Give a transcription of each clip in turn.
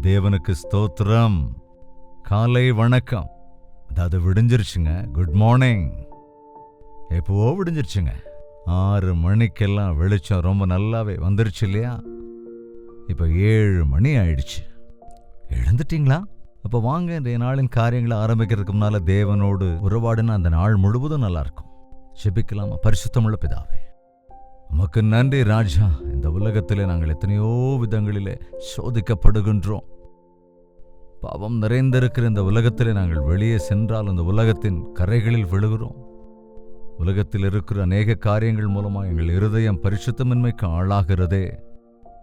தேவனுக்கு ஸ்தோத்திரம். காலை வணக்கம். அதாவது விடிஞ்சிருச்சுங்க. குட் மார்னிங் எப்போவோ விடிஞ்சிருச்சுங்க. ஆறு மணிக்கெல்லாம் வெளிச்சம் ரொம்ப நல்லாவே வந்துருச்சு இல்லையா? இப்போ ஏழு மணி ஆயிடுச்சு. எழுந்துட்டீங்களா? அப்போ வாங்க இன்றைய நாளின் காரியங்களை ஆரம்பிக்கிறதுக்கு முன்னால் தேவனோடு உறவாடினா அந்த நாள் முழுவதும் நல்லாயிருக்கும். செபிக்கலாமா பரிசுத்தமுள்ள பிதாவே. உமக்கு நன்றி ராஜா. இந்த உலகத்திலே நாங்கள் எத்தனையோ விதங்களிலே சோதிக்கப்படுகின்றோம். பாவம் நிறைந்திருக்கிற இந்த உலகத்திலே நாங்கள் வெளியே சென்றால் அந்த உலகத்தின் கரைகளில் விழுகிறோம். உலகத்தில் இருக்கிற அநேக காரியங்கள் மூலமாக எங்கள் இருதயம் பரிசுத்தமின்மைக்கு ஆளாகிறதே.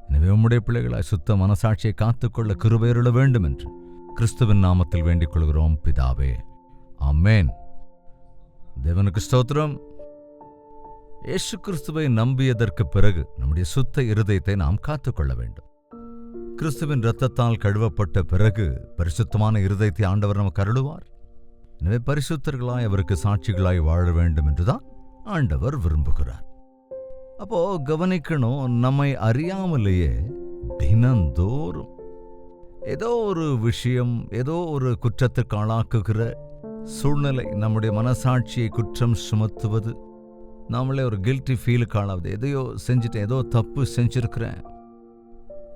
எனவே உம்முடைய பிள்ளைகளாய் சுத்த மனசாட்சியை காத்துக்கொள்ள கிருபையருள வேண்டும் என்று கிறிஸ்துவின் நாமத்தில் வேண்டிக் கொள்கிறோம் பிதாவே. அம்மேன் தேவனுக்கு ஸ்தோத்திரம். இயேசு கிறிஸ்துவை நம்பியதற்கு பிறகு நம்முடைய சுத்த இருதயத்தை நாம் காத்துக்கொள்ள வேண்டும். கிறிஸ்துவின் இரத்தத்தால் கழுவப்பட்ட பிறகு பரிசுத்தமான இருதயத்தை ஆண்டவர் நமக்கு அருளுவார். எனவே பரிசுத்தர்களாய் அவருக்கு சாட்சிகளாய் வாழ வேண்டும் என்றுதான் ஆண்டவர் விரும்புகிறார். அப்போ கவனிக்கணும் நம்மை அறியாமலேயே தினந்தோறும் ஏதோ ஒரு விஷயம் ஏதோ ஒரு குற்றத்துக்கு ஆளாக்குகிற சூழ்நிலை நம்முடைய மனசாட்சியை குற்றம் சுமத்துவது நாமளே ஒரு கில்ட்டி ஃபீலுக்கு ஆளாவது. எதையோ செஞ்சுட்டேன் ஏதோ தப்பு செஞ்சுருக்கிறேன்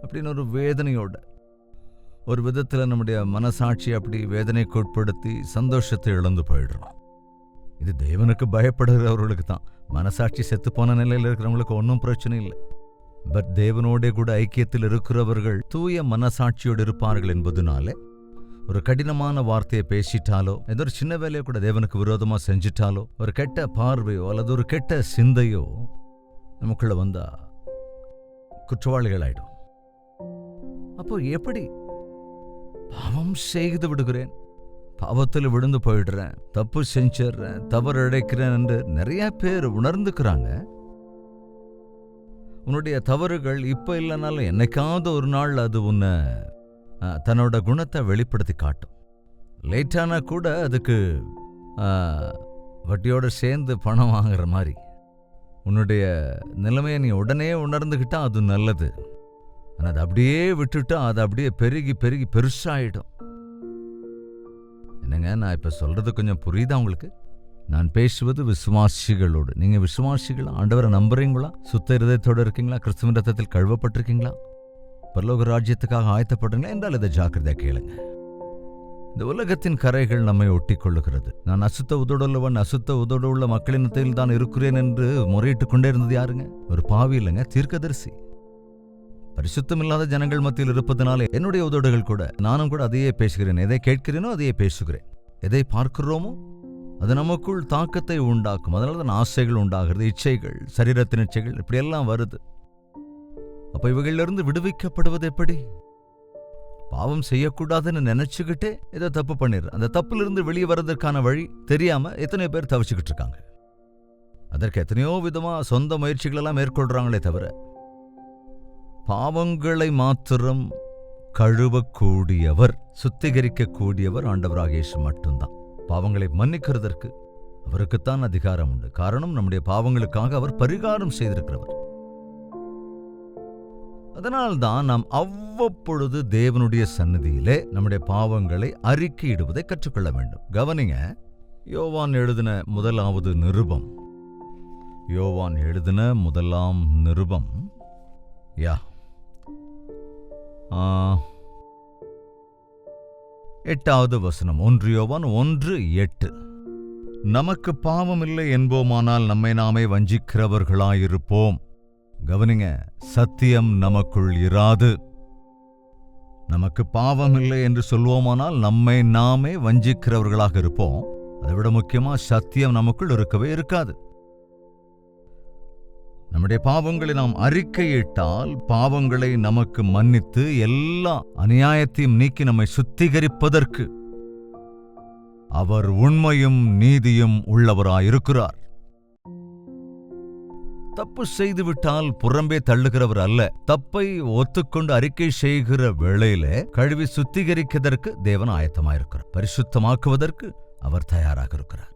அப்படின்னு ஒரு வேதனையோட ஒரு விதத்தில் நம்முடைய மனசாட்சி அப்படி வேதனைக்கு உட்படுத்தி சந்தோஷத்தை இழந்து போயிடுறோம். இது தேவனுக்கு பயப்படுகிறவர்களுக்கு தான். மனசாட்சி செத்து போன நிலையில் இருக்கிறவங்களுக்கு ஒன்றும் பிரச்சனை இல்லை. பட் தேவனோட கூட ஐக்கியத்தில் இருக்கிறவர்கள் தூய மனசாட்சியோடு இருப்பார்கள் என்பதுனாலே ஒரு கடினமான வார்த்தையை பேசிட்டாலோ ஏதோ ஒரு சின்ன வேலையை கூட தேவனுக்கு விரோதமா செஞ்சிட்டாலோ ஒரு கெட்ட பார்வையோ அல்லது ஒரு கெட்ட சிந்தையோ நமக்குள்ள வந்தா குற்றவாளிகள் ஆயிடும் அப்போ எப்படி? பாவம் செய்து விடுகிறேன். பாவத்தில் விழுந்து போயிடுறேன். தப்பு செஞ்சிடுறேன். தவறு இழைக்கிறேன் என்று நிறைய பேர் உணர்ந்துக்கிறாங்க. உன்னுடைய தவறுகள் இப்ப இல்லைனாலும் என்னைக்காவது ஒரு நாள் அது உன்னை தன்னோட குணத்தை வெளிப்படுத்தி காட்டும். லேட்டானா கூட அதுக்கு வட்டியோடு வட்டியோட சேர்ந்து பணம் வாங்குற மாதிரி. உன்னுடைய நிலைமையை நீ உடனே உணர்ந்துக்கிட்டா அது நல்லது. ஆனால் அதை அப்படியே விட்டுட்டா அது அப்படியே பெருகி பெருகி பெருசாகிடும் என்னங்க நான் இப்போ சொல்றது கொஞ்சம் புரியுதா உங்களுக்கு? நான் பேசுவது விசுவாசிகளோடு. நீங்க விசுவாசிகள் ஆண்டவரை நம்புறீங்களா? சுத்த இருதயத்தோடு இருக்கீங்களா? கிறிஸ்துவ ரத்தத்தில் கழுவப்பட்டிருக்கீங்களா? பரலோக ராஜ்யத்துக்காக ஆயத்தப்படுறீங்களா என்றால் இதை ஜாக்கிரதையாக கேளுங்க. இந்த உலகத்தின் கரைகள் நம்மை ஒட்டி கொள்ளுகிறது நான் அசுத்த உதடுள்ளவன் அசுத்த உதடு உள்ள மக்களினத்தில் தான் இருக்கிறேன் என்று முறையிட்டுக் கொண்டே இருந்தது யாருங்க? ஒரு பாவி இல்லைங்க தீர்க்கதரிசி. பரிசுத்தம் இல்லாத ஜனங்கள் மத்தியில் இருப்பதனாலே என்னுடைய உதடுகள் கூட நானும் கூட அதையே பேசுகிறேன். எதை கேட்கிறேனோ அதையே பேசுகிறேன். எதை பார்க்கிறோமோ? அது நமக்குள் தாக்கத்தை உண்டாக்கும். அதனால தான் ஆசைகள் உண்டாகிறது இச்சைகள் சரீரத்தின் இச்சைகள் இப்படியெல்லாம் வருது. அப்ப இவைகளிலிருந்து விடுவிக்கப்படுவது எப்படி? பாவம் செய்யக்கூடாதுன்னு நினைச்சுக்கிட்டே ஏதோ தப்பு பண்ணிடுற அந்த தப்புல வெளியே வர்றதற்கான வழி தெரியாம எத்தனையோ பேர் தவிச்சுக்கிட்டு இருக்காங்க. அதற்கு எத்தனையோ விதமா சொந்த முயற்சிகளெல்லாம் மேற்கொள்றாங்களே தவிர பாவங்களை மாத்திரம் கழுவக்கூடியவர் சுத்திகரிக்கக்கூடியவர் ஆண்டவராகேஷ் மட்டும்தான். பாவங்களை மன்னிக்கிறதற்கு அவருக்குத்தான் அதிகாரம் உண்டு. காரணம் நம்முடைய பாவங்களுக்காக அவர் பரிகாரம் செய்திருக்கிறவர். அதனால்தான் நாம் அவ்வப்பொழுது தேவனுடைய சன்னதியிலே நம்முடைய பாவங்களை அறிக்கையிடுவதை கற்றுக்கொள்ள வேண்டும். கவனிங்க யோவான் எழுதின முதலாவது நிருபம். யோவான் எழுதின முதலாம் நிருபம். யா. எட்டாவது வசனம். ஒன்று யோவான் ஒன்று எட்டு. நமக்கு பாவமில்லை என்போமானால் நம்மை நாமே வஞ்சிக்கிறவர்களாயிருப்போம். கவனிங்க சத்தியம் நமக்குள் இராது. நமக்கு பாவமில்லை என்று சொல்வோமானால் நம்மை நாமே வஞ்சிக்கிறவர்களாக இருப்போம். அதை விட முக்கியமா சத்தியம் நமக்குள் இருக்கவே இருக்காது. நம்முடைய பாவங்களை நாம் அறிக்கையிட்டால் பாவங்களை நமக்கு மன்னித்து எல்லா அநியாயத்தையும் நீக்கி நம்மை சுத்திகரிப்பதற்கு அவர் உண்மையும் நீதியும் உள்ளவராயிருக்கிறார். தப்பு செய்துவிட்டால் புறம்பே தள்ளுகிறவர் அல்ல. தப்பை ஒத்துக்கொண்டு அறிக்கை செய்கிற வேளையில கழுவி சுத்திகரிக்கிறதற்கு தேவன் ஆயத்தமாயிருக்கிறார். பரிசுத்தமாக்குவதற்கு அவர் தயாராக இருக்கிறார்.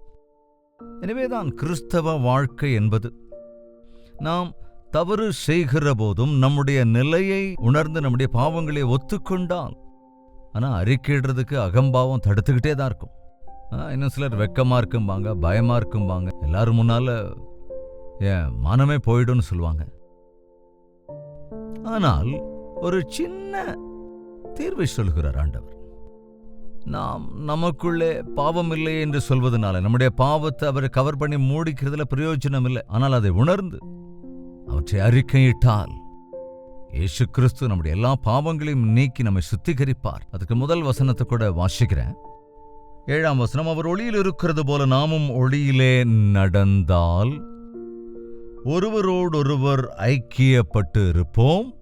எனவேதான் கிறிஸ்தவ வாழ்க்கை என்பது நாம் தவறு செய்கிற போதும் நம்முடைய நிலையை உணர்ந்து நம்முடைய பாவங்களை ஒத்துக்கொண்டால் ஆனா அறிக்கைடுறதுக்கு அகம்பாவம் தடுத்துக்கிட்டே தான் இருக்கும். இன்னும் சிலர் வெக்கமாக இருக்கும்பாங்க பயமா இருக்கும்பாங்க. எல்லாரும் முன்னால என் மனமே போயிடும்னு சொல்லுவாங்க. ஆனால் ஒரு சின்ன தீர்வை சொல்கிறார் ஆண்டவர். நாம் நமக்குள்ளே பாவம் இல்லை என்று சொல்வதனால நம்முடைய பாவத்தை அவரை கவர் பண்ணி மூடிக்கிறதுல பிரயோஜனம் இல்லை. ஆனால் அதை உணர்ந்து அவற்றை அறிக்கையிட்டால் இயேசு கிறிஸ்து நம்முடைய எல்லா பாவங்களையும் நீக்கி நம்மை சுத்திகரிப்பார். அதுக்கு முதல் வசனத்தை கூட வாசிக்கிறேன். ஏழாம் வசனம் அவர் ஒளியில் இருக்கிறது போல நாமும் ஒளியிலே நடந்தால் ஒருவரோடொருவர் ஐக்கியப்பட்டு இருப்போம்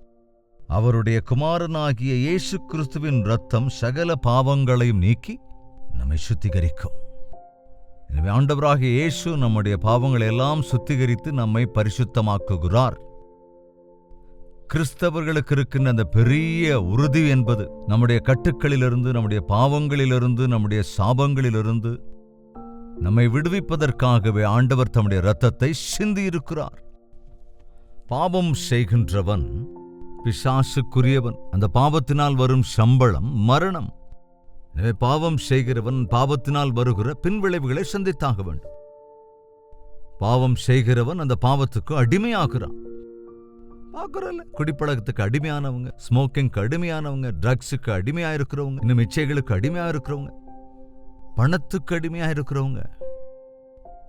அவருடைய குமாரனாகிய இயேசு கிறிஸ்துவின் ரத்தம் சகல பாவங்களையும் நீக்கி நம்மை சுத்திகரிக்கும். எனவே ஆண்டவராக இயேசு நம்முடைய பாவங்களை எல்லாம் சுத்திகரித்து நம்மை பரிசுத்தமாக்குகிறார். கிறிஸ்தவர்களுக்கு இருக்கின்ற அந்த பெரிய உறுதி என்பது நம்முடைய கட்டுக்களிலிருந்து நம்முடைய பாவங்களிலிருந்து நம்முடைய சாபங்களிலிருந்து நம்மை விடுவிப்பதற்காகவே ஆண்டவர் தம்முடைய இரத்தத்தை சிந்தியிருக்கிறார். பாவம் செய்கின்றவன் பிசாசுக்குரியவன் அந்த பாவத்தினால் வரும் சம்பளம் மரணம். எனவே பாவம் செய்கிறவன் பாவத்தினால் வருகிற பின்விளைவுகளை சந்தித்தாக வேண்டும். பாவம் செய்கிறவன் அந்த பாவத்துக்கு அடிமையாகிறான். பார்க்குறல்ல குடிப்பழக்கத்துக்கு அடிமையானவங்க ஸ்மோக்கிங்க்கு அடிமையானவங்க ட்ரக்ஸுக்கு அடிமையா இருக்கிறவங்க இன்னும் இச்சைகளுக்கு அடிமையா இருக்கிறவங்க பணத்துக்கு அடிமையாக இருக்கிறவங்க.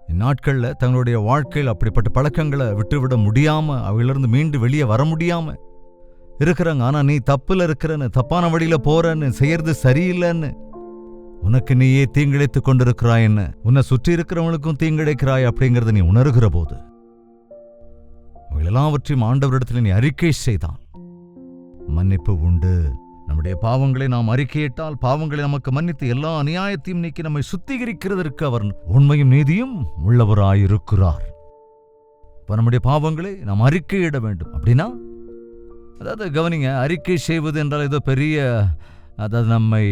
இந்நாட்கள்ல தங்களுடைய வாழ்க்கையில் அப்படிப்பட்ட பழக்கங்களை விட்டுவிட முடியாம அவையிலிருந்து மீண்டு வெளியே வர முடியாம இருக்கிறாங்க. ஆனா நீ தப்புல இருக்கிறன்னு தப்பான வழியில போறன்னு செய்யறது சரியில்லைன்னு உனக்கு நீயே தீங்கிழைத்துக் கொண்டிருக்கிறாய்ன்னு? உன்னை சுற்றி இருக்கிறவங்களுக்கும் தீங்கிழைக்கிறாய் அப்படிங்கிறத நீ உணர்கிற போது அவைகள் எல்லாவற்றையும் ஆண்டவரிடத்தில் நீ அறிக்கை செய்தான் மன்னிப்பு உண்டு. நம்முடைய பாவங்களை நாம் அறிக்கையிட்டால் பாவங்களை நமக்கு மன்னித்து எல்லா அநியாயத்தையும் நீக்கி நம்மை சுத்திகரிக்கிறதற்கு அவர் உண்மையும் நீதியும் உள்ளவராயிருக்கிறார். இப்போ நம்முடைய பாவங்களை நாம் அறிக்கையிட வேண்டும். அப்படின்னா அதாவது கவனிங்க அறிக்கை செய்வது என்றால் ஏதோ பெரிய அதாவது நம்மை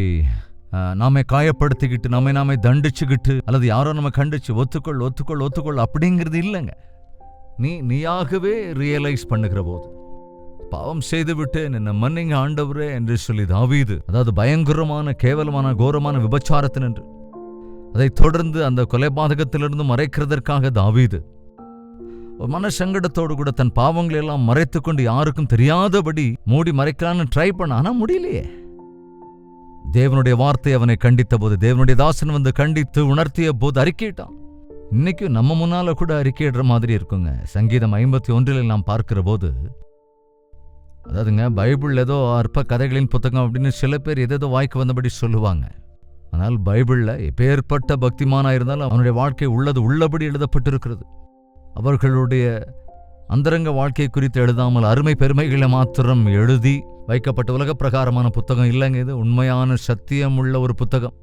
நாமே காயப்படுத்திக்கிட்டு நம்மை நாமே தண்டிச்சுக்கிட்டு அல்லது யாரோ நம்ம கண்டிச்சு ஒத்துக்கொள் ஒத்துக்கொள் ஒத்துக்கொள் அப்படிங்கிறது இல்லைங்க. நீ நீயாகவே ரியலைஸ் பண்ணுகிற போது. பாவம் செய்து விட்டேன் என்ன மன்னிங்க ஆண்டவரே என்று சொல்லி தாவீது அதாவது பயங்கரமான கேவலமான கோரமான விபச்சாரத்தினன்று அதை அதைத் தொடர்ந்து அந்த கொலைபாதகத்திலிருந்து மறைக்கிறதற்காக தாவீது ஒரு மன சங்கடத்தோடு கூட தன் பாவங்களை எல்லாம் மறைத்துக் கொண்டு யாருக்கும் தெரியாதபடி மூடி மறைக்கலான்னு ட்ரை பண்ண ஆனா முடியலையே. தேவனுடைய வார்த்தை அவனை கண்டித்த போது தேவனுடைய தாசன் வந்து கண்டித்து உணர்த்திய போது அறிக்கையிட்டான். இன்னைக்கும் நம்ம முன்னால கூட அறிக்கையிடுற மாதிரி இருக்குங்க. சங்கீதம் ஐம்பத்தி ஒன்றில் நாம் பார்க்கிற போது அதாவதுங்க பைபிள் ஏதோ அற்ப கதைகளின் புத்தகம் அப்படின்னு சில பேர் எதேதோ வாய்க்கு வந்தபடி சொல்லுவாங்க. ஆனால் பைபிளில் எப்பேற்பட்ட பக்திமானாக இருந்தாலும் அவனுடைய வாழ்க்கை உள்ளது உள்ளபடி எழுதப்பட்டிருக்கிறது. அவர்களுடைய அந்தரங்க வாழ்க்கை குறித்து எழுதாமல் அருமை பெருமைகளை மாத்திரம் எழுதி வைக்கப்பட்ட உலக பிரகாரமான புத்தகம் இல்லைங்க இது. உண்மையான சத்தியமுள்ள ஒரு புத்தகம்.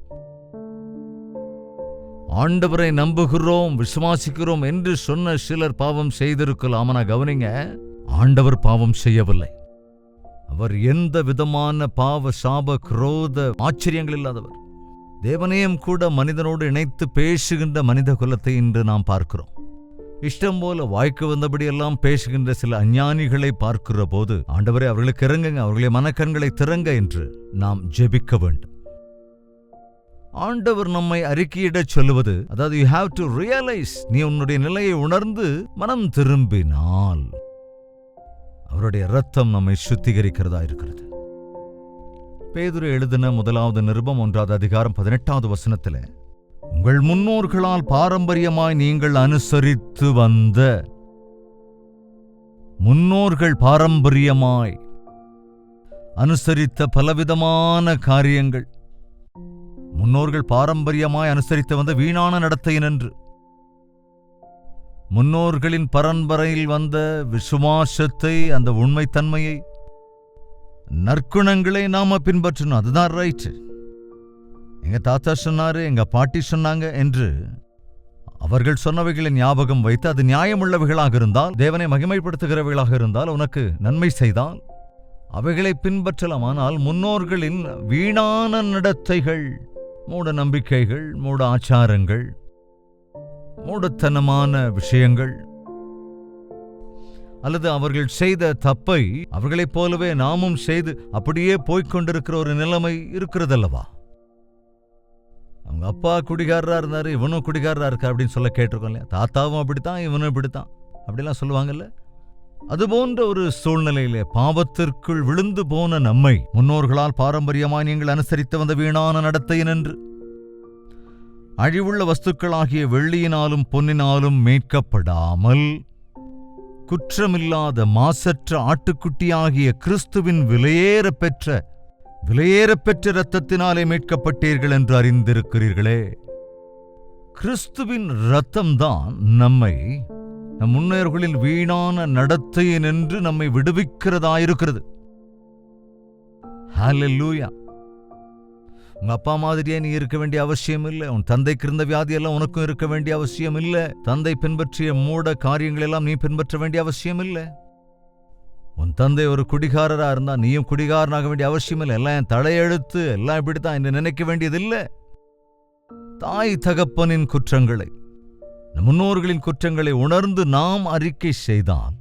ஆண்டவரை நம்புகிறோம் விசுவாசிக்கிறோம் என்று சொன்ன சிலர் பாவம் செய்திருக்கலாம் ஆனால் கவனிங்க ஆண்டவர் பாவம் செய்யவில்லை. அவர் எந்த விதமான பாவ சாப குரோத ஆச்சரியங்கள் இல்லாதவர். தேவனையும் கூட மனிதனோடு இணைத்து பேசுகின்ற மனித குலத்தை இன்று நாம் பார்க்கிறோம். இஷ்டம் போல வாய்க்கு வந்தபடியெல்லாம் பேசுகின்ற சில அஞ்ஞானிகளை பார்க்கிற போது ஆண்டவரே அவர்களுக்கு இறங்குங்க அவர்களை மனக்கண்களை திறங்க என்று நாம் ஜெபிக்க வேண்டும். ஆண்டவர் நம்மை அறிக்கையிடச் சொல்லுவது அதாவது யூ ஹாவ் டு ரியலைஸ் நீ உன்னுடைய நிலையை உணர்ந்து மனம் திரும்பினால். அவருடைய ரத்தம் நம்மை சுத்திகரிக்கிறதா இருக்கிறது. பேதுரு எழுதின முதலாவது நிருபம் ஒன்றாவது அதிகாரம் பதினெட்டாவது வசனத்துல உங்கள் முன்னோர்களால் பாரம்பரியமாய் நீங்கள் அனுசரித்து வந்த முன்னோர்கள் பாரம்பரியமாய் அனுசரித்த பலவிதமான காரியங்கள். முன்னோர்கள் பாரம்பரியமாய் அனுசரித்து வந்த வீணான நடத்தையினன்று முன்னோர்களின் பரம்பரையில் வந்த விசுவாசத்தை அந்த உண்மைத்தன்மையை நற்குணங்களை நாம பின்பற்றணும். அதுதான் ரைட் எங்க தாத்தா சொன்னாரு எங்க பாட்டி சொன்னாங்க என்று அவர்கள் சொன்னவைகளை ஞாபகம் வைத்து அது நியாயமுள்ளவைகளாக இருந்தால் தேவனை மகிமைப்படுத்துகிறவைகளாக இருந்தால் உனக்கு நன்மை செய்தால் அவைகளை பின்பற்றலாம். ஆனால் முன்னோர்களின் வீணான நடத்தைகள் மூட நம்பிக்கைகள் மூட ஆச்சாரங்கள் மூடத்தனமான விஷயங்கள். அல்லது அவர்கள் செய்த தப்பை அவர்களைப் போலவே நாமும் செய்து அப்படியே போய்க் கொண்டிருக்கிற ஒரு நிலைமை இருக்கிறதல்லவா? அவங்க அப்பா குடிகாரரா இருந்தாரு இவனும் குடிகாரரா இருக்கா அப்படின்னு சொல்ல கேட்டிருக்கோம் இல்லையா? தாத்தாவும் அப்படித்தான் இவனும் இப்படித்தான். அப்படிலாம் சொல்லுவாங்கல்ல? அதுபோன்ற ஒரு சூழ்நிலையிலே பாவத்திற்குள் விழுந்து போன நம்மை முன்னோர்களால் பாரம்பரியமாய் நீங்கள் அனுசரித்து வந்த வீணான நடத்தையின் என்று அழிவுள்ள வஸ்துக்களாகிய வெள்ளியினாலும் பொன்னினாலும் மீட்கப்படாமல் குற்றமில்லாத மாசற்ற ஆட்டுக்குட்டியாகிய கிறிஸ்துவின் விலையேறப் பெற்ற விலையேறப் பெற்ற இரத்தத்தினாலே மீட்கப்பட்டீர்கள் என்று அறிந்திருக்கிறீர்களே. கிறிஸ்துவின் இரத்தம்தான் நம்மை நம் முன்னோர்களின் வீணான நடத்தையை நின்று நம்மை விடுவிக்கிறதாயிருக்கிறது. ஹalleluya. உங்க அப்பா மாதிரியே நீ இருக்க வேண்டிய அவசியம் இல்லை. உன் தந்தைக்கு இருந்த வியாதியெல்லாம் உனக்கும் இருக்க வேண்டிய அவசியம் இல்லை. தந்தை பின்பற்றிய மூட காரியங்கள் எல்லாம் நீ பின்பற்ற வேண்டிய அவசியம் இல்லை. உன் தந்தை ஒரு குடிகாரரா இருந்தா நீயும் குடிகாரனாக வேண்டிய அவசியம் இல்லை. எல்லாம் என் தலையெழுத்து. எல்லாம் இப்படித்தான் என்ன நினைக்க வேண்டியதில்லை தாய் தகப்பனின் குற்றங்களை முன்னோர்களின் குற்றங்களை உணர்ந்து நாம் அறிக்கை செய்தால்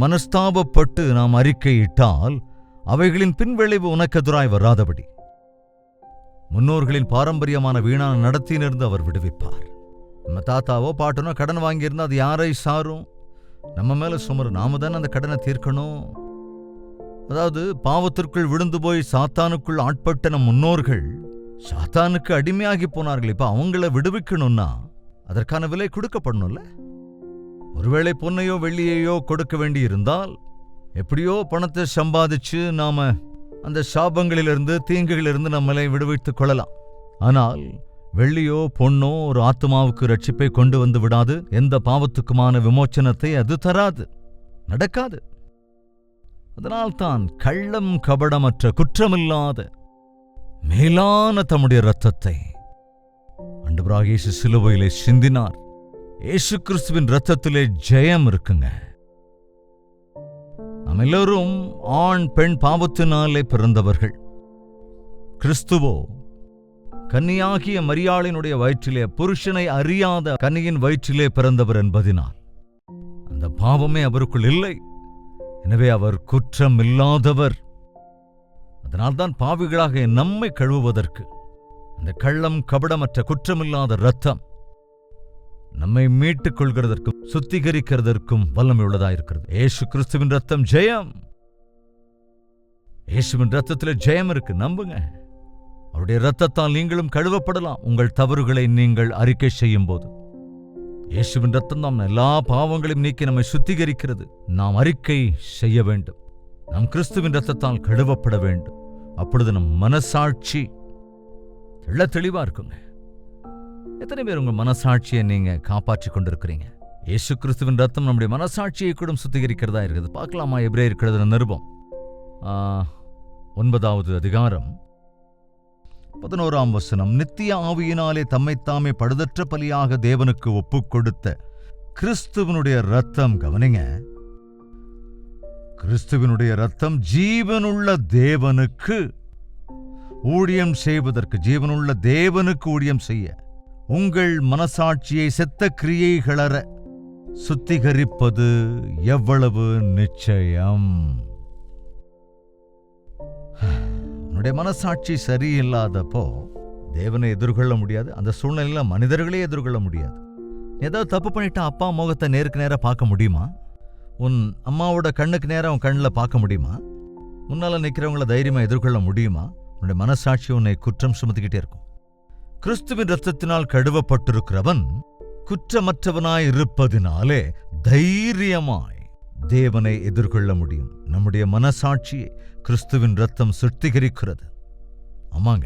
மனஸ்தாபப்பட்டு நாம் அறிக்கையிட்டால் அவைகளின் பின்விளைவு உனக்கெதிராய் வராதபடி. முன்னோர்களின் பாரம்பரியமான வீணான நடத்தியிலிருந்து அவர் விடுவிப்பார். நம்ம தாத்தாவோ பாட்டனோ கடன் வாங்கியிருந்தா அது யாரை சாரும்? நம்ம மேல சுமரு நாம தானே அந்த கடனை தீர்க்கணும்? அதாவது பாவத்திற்குள் விழுந்து போய் சாத்தானுக்குள் ஆட்பட்ட நம் முன்னோர்கள் சாத்தானுக்கு அடிமையாகி போனார்கள். இப்ப அவங்கள விடுவிக்கணும்னா அதற்கான விலை கொடுக்கப்படணும்ல ஒருவேளை பொன்னையோ வெள்ளியையோ கொடுக்க வேண்டி இருந்தால் எப்படியோ பணத்தை சம்பாதிச்சு நாம அந்த சாபங்களிலிருந்து தீங்குகளிலிருந்து நம்மளை விடுவித்துக் கொள்ளலாம். ஆனால் வெள்ளியோ பொன்னோ ஒரு ஆத்மாவுக்கு ரட்சிப்பை கொண்டு வந்து விடாது. எந்த பாவத்துக்குமான விமோச்சனத்தை அது தராது. நடக்காது. அதனால்தான் கள்ளம் கபடமற்ற குற்றமில்லாத மேலான தம்முடைய இரத்தத்தை அண்டு சிலுவையிலே சிந்தினார். ஏசு கிறிஸ்துவின் இரத்தத்திலே ஜெயம் இருக்குங்க. நாம் எல்லோரும் ஆண் பெண் பாவத்தினாலே பிறந்தவர்கள். கிறிஸ்துவோ கன்னியாகிய மரியாளினுடைய வயிற்றிலே புருஷனை அறியாத கன்னியின் வயிற்றிலே பிறந்தவர் என்பதினால் அந்த பாவமே அவருக்குள் இல்லை. எனவே அவர் குற்றம் இல்லாதவர் அதனால்தான் பாவிகளாக நம்மை கழுவுவதற்கு அந்த கள்ளம் கபடமற்ற குற்றமில்லாத இரத்தம் நம்மை மீட்டுக் கொள்கிறதற்கும் சுத்திகரிக்கிறதற்கும் வல்லமை உள்ளதாயிருக்கிறது ஏசு கிறிஸ்துவின் ரத்தம் ஜெயம். இயேசுவின் ரத்தத்தில் ஜெயம் இருக்கு. நம்புங்க. அவருடைய ரத்தத்தால் நீங்களும் கழுவப்படலாம். உங்கள் தவறுகளை நீங்கள் அறிக்கை செய்யும் போது இயேசுவின் ரத்தம் நாம் எல்லா பாவங்களையும் நீக்கி நம்மை சுத்திகரிக்கிறது. நாம் அறிக்கை செய்ய வேண்டும். நாம் கிறிஸ்துவின் ரத்தத்தால் கழுவப்பட வேண்டும். அப்பொழுது நம் மனசாட்சி தெள்ள தெளிவா இருக்குங்க. எத்தனை பேர் உங்க மனசாட்சியை நீங்க காப்பாற்றி கொண்டிருக்கிறீங்க? இயேசு கிறிஸ்துவின் ரத்தம் நம்முடைய மனசாட்சியை கூட சுத்திகரிக்கிறதா இருக்குது? பார்க்கலாமா? எப்படியே இருக்கிறது நிருபம். ஒன்பதாவது அதிகாரம். பதினோராம் வசனம். நித்திய ஆவியினாலே தம்மைத்தாமே படுதற்ற பலியாக தேவனுக்கு ஒப்புக் கொடுத்த கிறிஸ்துவனுடைய ரத்தம். கவனிங்க. கிறிஸ்துவனுடைய ரத்தம் ஜீவனுள்ள தேவனுக்கு ஊழியம் செய்வதற்கு ஜீவனுள்ள தேவனுக்கு ஊழியம் செய்ய உங்கள் மனசாட்சியை செத்த கிரியைகளற சுத்திகரிப்பது எவ்வளவு நிச்சயம்? உன்னுடைய மனசாட்சி சரியில்லாதப்போ தேவனை எதிர்கொள்ள முடியாது அந்த சூழ்நிலையில் மனிதர்களே எதிர்கொள்ள முடியாது. ஏதாவது தப்பு பண்ணிட்டா அப்பா முகத்தை நேருக்கு நேரா பார்க்க முடியுமா? உன் அம்மாவோட கண்ணுக்கு நேரா உன் கண்ணில் பார்க்க முடியுமா? முன்னால் நிற்கிறவங்கள தைரியமா எதிர்கொள்ள முடியுமா? உன்னுடைய மனசாட்சி உன்னை குற்றம் சுமத்திக்கிட்டே இருக்கும். கிறிஸ்துவின் ரத்தத்தினால் கழுவப்பட்டிருக்கிறவன் குற்றமற்றவனாய் இருப்பதினாலே தைரியமாய் தேவனை எதிர்கொள்ள முடியும். நம்முடைய மனசாட்சியை கிறிஸ்துவின் ரத்தம் சுத்திகரிக்கிறது. ஆமாங்க.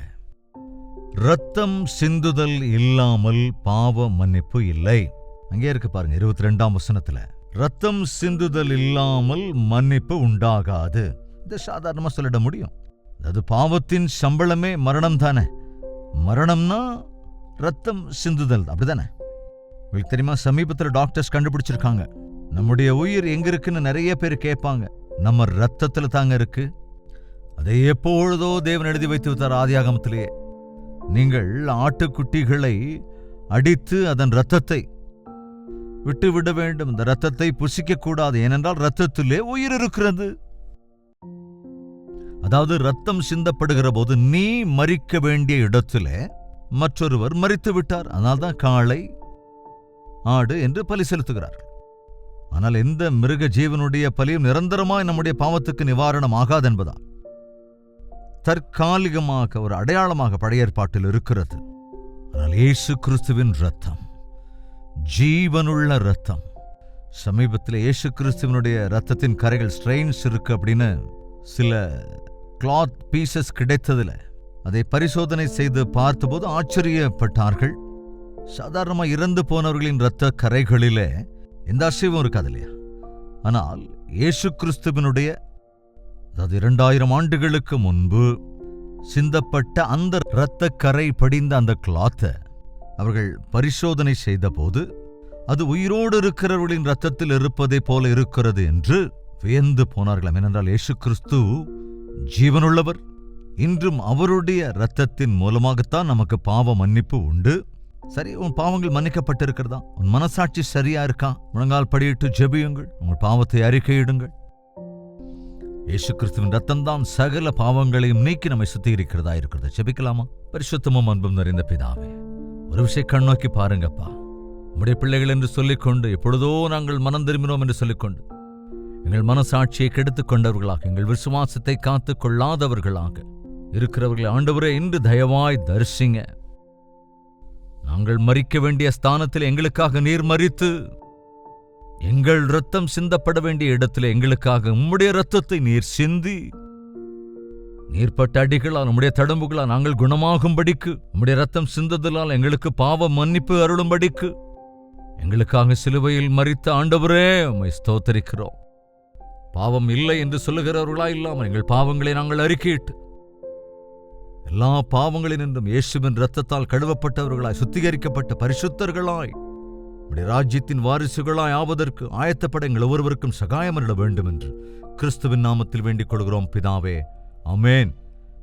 ரத்தம் சிந்துதல் இல்லாமல் பாவ மன்னிப்பு இல்லை. அங்கே இருக்கு பாருங்க இருபத்தி ரெண்டாம் வசனத்துல. ரத்தம் சிந்துதல் இல்லாமல் மன்னிப்பு உண்டாகாது. இதை சாதாரணமா சொல்லிட முடியும். அது பாவத்தின் சம்பளமே மரணம் தானே. மரணம்னா ரத்தம் சிந்துதல் அப்படிதானே? உங்களுக்கு தெரியுமா சமீபத்தில் டாக்டர்ஸ் கண்டுபிடிச்சிருக்காங்க. நம்முடைய உயிர் எங்க இருக்குன்னு நிறைய பேர் கேட்பாங்க. நம்ம ரத்தத்துல தாங்க இருக்கு. அதை எப்பொழுதோ தேவன் எழுதி வைத்து விட்டார் ஆதியாகமத்திலேயே நீங்கள் ஆட்டுக்குட்டிகளை அடித்து அதன் இரத்தத்தை விட்டுவிட வேண்டும். இந்த ரத்தத்தை புசிக்கக்கூடாது. ஏனென்றால் ரத்தத்திலே உயிர் இருக்கிறது. அதாவது ரத்தம் சிந்தப்படுகிற போது நீ மறிக்க வேண்டிய இடத்திலே மற்றொருவர் மறித்து விட்டார் அதனால்தான் காளை ஆடு என்று பலி செலுத்துகிறார்கள். ஆனால் எந்த மிருக ஜீவனுடைய பலியும் நிரந்தரமாய் நம்முடைய பாவத்துக்கு நிவாரணம் ஆகாது என்பதால் தற்காலிகமாக ஒரு அடையாளமாக படையேற்பாட்டில் இருக்கிறது. ஆனால் இயேசு கிறிஸ்துவின் ரத்தம் ஜீவனுள்ள ரத்தம் சமீபத்தில் இயேசு கிறிஸ்துவனுடைய ரத்தத்தின் கரைகள் ஸ்ட்ரெயின்ஸ் இருக்கு அப்படின்னு சில கிளாத் பீசஸ் கிடைத்ததுல அதை பரிசோதனை செய்து பார்த்தபோது ஆச்சரியப்பட்டார்கள். சாதாரணமாக இறந்து போனவர்களின் இரத்த கரைகளிலே எந்த அசைவும் இருக்காது இல்லையா? ஆனால் இயேசு கிறிஸ்துவனுடைய அதாவது இரண்டாயிரம் ஆண்டுகளுக்கு முன்பு சிந்தப்பட்ட அந்த இரத்த கரை படிந்த அந்த கிளாத்தை அவர்கள் பரிசோதனை செய்தபோது அது உயிரோடு இருக்கிறவர்களின் இரத்தத்தில் இருப்பதைப் போல இருக்கிறது என்று வியந்து போனார்களாம் ஏனென்றால் இயேசு கிறிஸ்து ஜீவனுள்ளவர். இன்றும் அவருடைய இரத்தத்தின் மூலமாகத்தான் நமக்கு பாவ மன்னிப்பு உண்டு. சரி உன் பாவங்கள் மன்னிக்கப்பட்டிருக்கிறதா? உன் மனசாட்சி சரியா இருக்கா? முழங்கால் படியிட்டு ஜெபியுங்கள். உங்கள் பாவத்தை அறிக்கையிடுங்கள் இயேசு கிறிஸ்துவின் ரத்தம் தான் சகல பாவங்களையும் நீக்கி நம்மை சுத்திகரிக்கிறதா இருக்கிறது. ஜெபிக்கலாமா? பரிசுத்தமும் அன்பும் நிறைந்த பிதாவே ஒரு விஷயம் கண்ணோக்கி பாருங்கப்பா. உம்முடைய பிள்ளைகள் என்று சொல்லிக்கொண்டு எப்பொழுதோ நாங்கள் மனம் திரும்பினோம் என்று சொல்லிக்கொண்டு எங்கள் மனசாட்சியை கெடுத்துக் கொண்டவர்களாக எங்கள் விசுவாசத்தை காத்துக் கொள்ளாதவர்களாக இருக்கிறவர்களை ஆண்டவரே இன்று தயவாய் தரிசிங்க. நாங்கள் மறிக்க வேண்டிய ஸ்தானத்தில் எங்களுக்காக நீர் மறித்து எங்கள் ரத்தம் சிந்தப்பட வேண்டிய இடத்தில் எங்களுக்காக உம்முடைய ரத்தத்தை நீர் சிந்தி நீர்பட்ட அடிகளால் நம்முடைய தடம்புகளால் நாங்கள் குணமாகும்படிக்கு உம்முடைய ரத்தம் சிந்ததலால் எங்களுக்கு பாவ மன்னிப்பு அருளும்படிக்கு எங்களுக்காக சிலுவையில் மறித்த ஆண்டவரே உம்மை ஸ்தோத்தரிக்கிறோம். பாவம் இல்லை என்று சொல்லுகிறவர்களா இல்லாமல் எங்கள் பாவங்களை நாங்கள் அறிக்கையிட்டு எல்லா பாவங்களினின்றும் இயேசுவின் இரத்தத்தால் கழுவப்பட்டவர்களாய் சுத்திகரிக்கப்பட்ட பரிசுத்தர்களாய் உம்முடைய ராஜ்யத்தின் வாரிசுகளாய் ஆவதற்கு ஆயத்தப்பட எங்கள் ஒவ்வொருவருக்கும் சகாயமரிட வேண்டும் என்று கிறிஸ்துவின் நாமத்தில் வேண்டிக் கொள்கிறோம் பிதாவே. அமேன்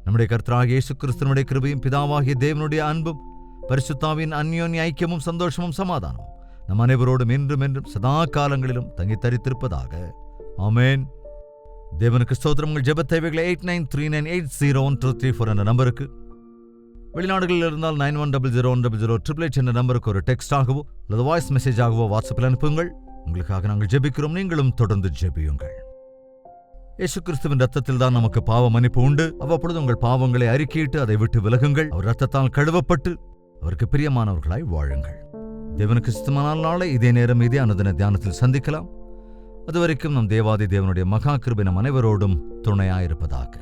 நம்முடைய கர்த்தராக இயேசு கிறிஸ்துவனுடைய கிருபையும் பிதாவாகிய தேவனுடைய அன்பும் பரிசுத்தாவின் அந்யோன்ய ஐக்கியமும் சந்தோஷமும் சமாதானம் நம் அனைவரோடும் என்றும் என்றும் சதா காலங்களிலும் தங்கி தரித்திருப்பதாக ஆமென். தேவனுக்கு ஸ்தோத்திரம். உங்கள் ஜெப தேவைகளை eight nine three nine eight zero one two three four என்ற நம்பருக்கு. வெளிநாடுகளில் இருந்தால் nine one double zero one double zero triple eight என்ற நம்பருக்கு ஒரு டெக்ஸ்ட் ஆகவோ அல்லது வாய்ஸ் மெசேஜ் ஆகவோ வாட்ஸ்அப்பில் அனுப்புங்கள். உங்களுக்காக நாங்கள் ஜெபிக்கிறோம். நீங்களும் தொடர்ந்து ஜெபியுங்கள். இயேசு கிறிஸ்துவின் ரத்தத்தில் தான் நமக்கு பாவ மன்னிப்பு உண்டு. அவ்வப்பொழுது உங்கள் பாவங்களை அறிக்கையிட்டு அதை விட்டு விலகுங்கள். அவர் ரத்தத்தால் கழுவப்பட்டு அவருக்கு பிரியமானவர்களாய் வாழுங்கள். தேவனுக்கு சித்தமானால் நாளை இதே நேரம் இதே அனுதின தியானத்தில் சந்திக்கலாம். அதுவரைக்கும் நம் தேவாதி தேவனுடைய மகா கிருபை நம் அனைவரோடும் துணையாயிருப்பதாக.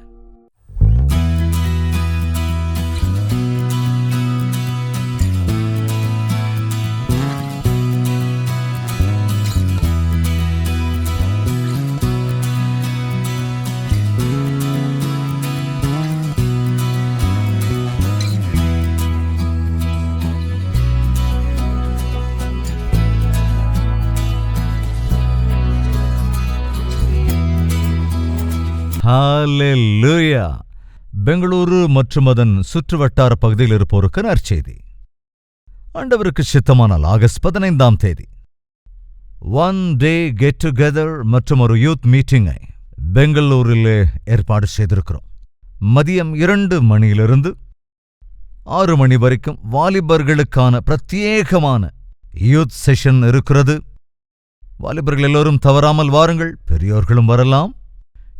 ஹாலெல்லூயா பெங்களூரு மற்றும் அதன் சுற்றுவட்டார பகுதியில் இருப்போருக்கு நற்செய்தி ஆண்டவருக்கு சித்தமானால் ஆகஸ்ட் பதினைந்தாம் தேதி. ஒன் டே கெட் டுகெதர் மற்றும் ஒரு யூத் மீட்டிங்கை பெங்களூரில் ஏற்பாடு செய்திருக்கிறோம். மதியம் இரண்டு மணியிலிருந்து ஆறு மணி வரைக்கும் வாலிபர்களுக்கான பிரத்யேகமான யூத் செஷன் இருக்கிறது. வாலிபர்கள் எல்லோரும் தவறாமல் வாருங்கள் பெரியோர்களும் வரலாம்.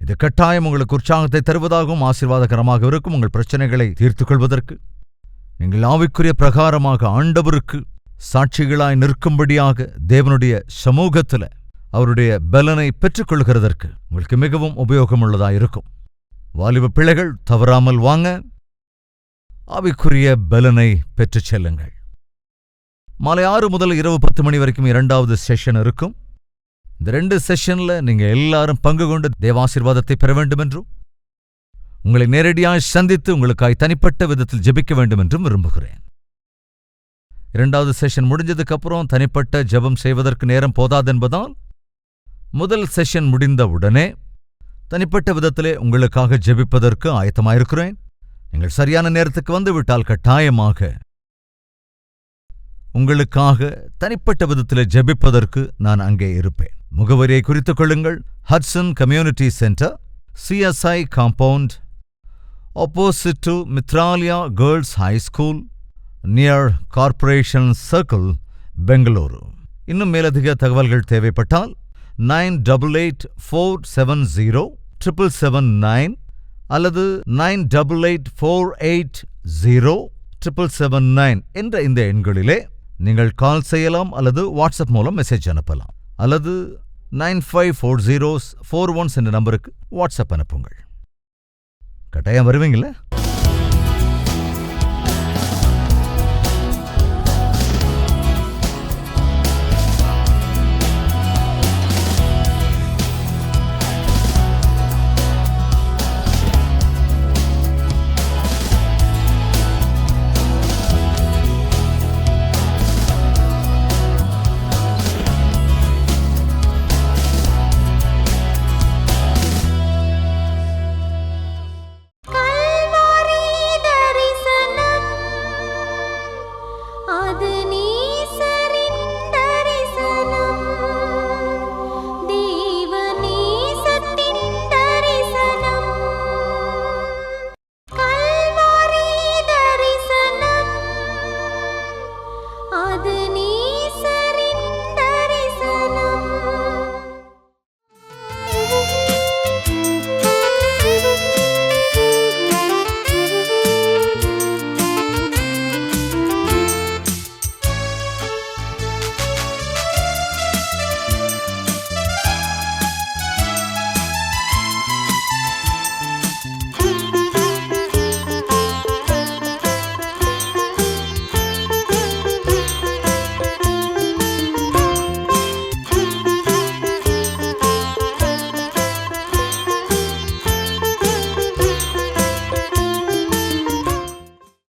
இது கட்டாயம் உங்களுக்கு உற்சாகத்தை தருவதாகவும் ஆசீர்வாதகரமாக இருக்கும் உங்கள் பிரச்சனைகளை தீர்த்துக் கொள்வதற்கு நீங்கள் ஆவிக்குரிய பிரகாரமாக ஆண்டவருக்கு சாட்சிகளாய் நிற்கும்படியாக தேவனுடைய சமூகத்தில் அவருடைய பலனை பெற்றுக்கொள்கிறதற்கு உங்களுக்கு மிகவும் உபயோகமுள்ளதாக இருக்கும். வாலிப பிள்ளைகள் தவறாமல் வாங்க. ஆவிக்குரிய பலனை பெற்றுச் செல்லுங்கள். மாலை ஆறு முதல் இரவு பத்து மணி வரைக்கும் இரண்டாவது செஷன் இருக்கும். இந்த ரெண்டு செஷன்ல நீங்க எல்லாரும் பங்கு கொண்டு தேவாசீர்வாதத்தை பெற வேண்டும் என்றும் உங்களை நேரடியாய் சந்தித்து உங்களுக்காய் தனிப்பட்ட விதத்தில் ஜெபிக்க வேண்டும் என்றும் விரும்புகிறேன். இரண்டாவது செஷன் முடிஞ்சதுக்கு அப்புறம் தனிப்பட்ட ஜெபம் செய்வதற்கு நேரம் போதாதென்பதால் முதல் செஷன் முடிந்த உடனே தனிப்பட்ட விதத்திலே உங்களுக்காக ஜெபிப்பதற்கு ஆயத்தமாயிருக்கிறேன். நீங்கள் சரியான நேரத்துக்கு வந்துவிட்டால் கட்டாயமாக உங்களுக்காக தனிப்பட்ட விதத்தில் ஜெபிப்பதற்கு நான் அங்கே இருப்பேன். முகவரியை குறித்துக் கொள்ளுங்கள். Hudson community centre CSI compound opposite to Mitralia Girls High School near Corporation Circle, Bengaluru இன்னும் மேலதிக தகவல்கள் தேவைப்பட்டால் nine double eight four seven zero triple seven nine அல்லது nine double eight four eight zero triple seven nine என்ற இந்த எண்களிலே நீங்கள் கால் செய்யலாம் அல்லது வாட்ஸ்அப் மூலம் மெசேஜ் அனுப்பலாம். அல்லது nine five four zeros four ones என்ற நம்பருக்கு வாட்ஸ்அப் அனுப்புங்கள். கட்டாயம் வருவீங்களா?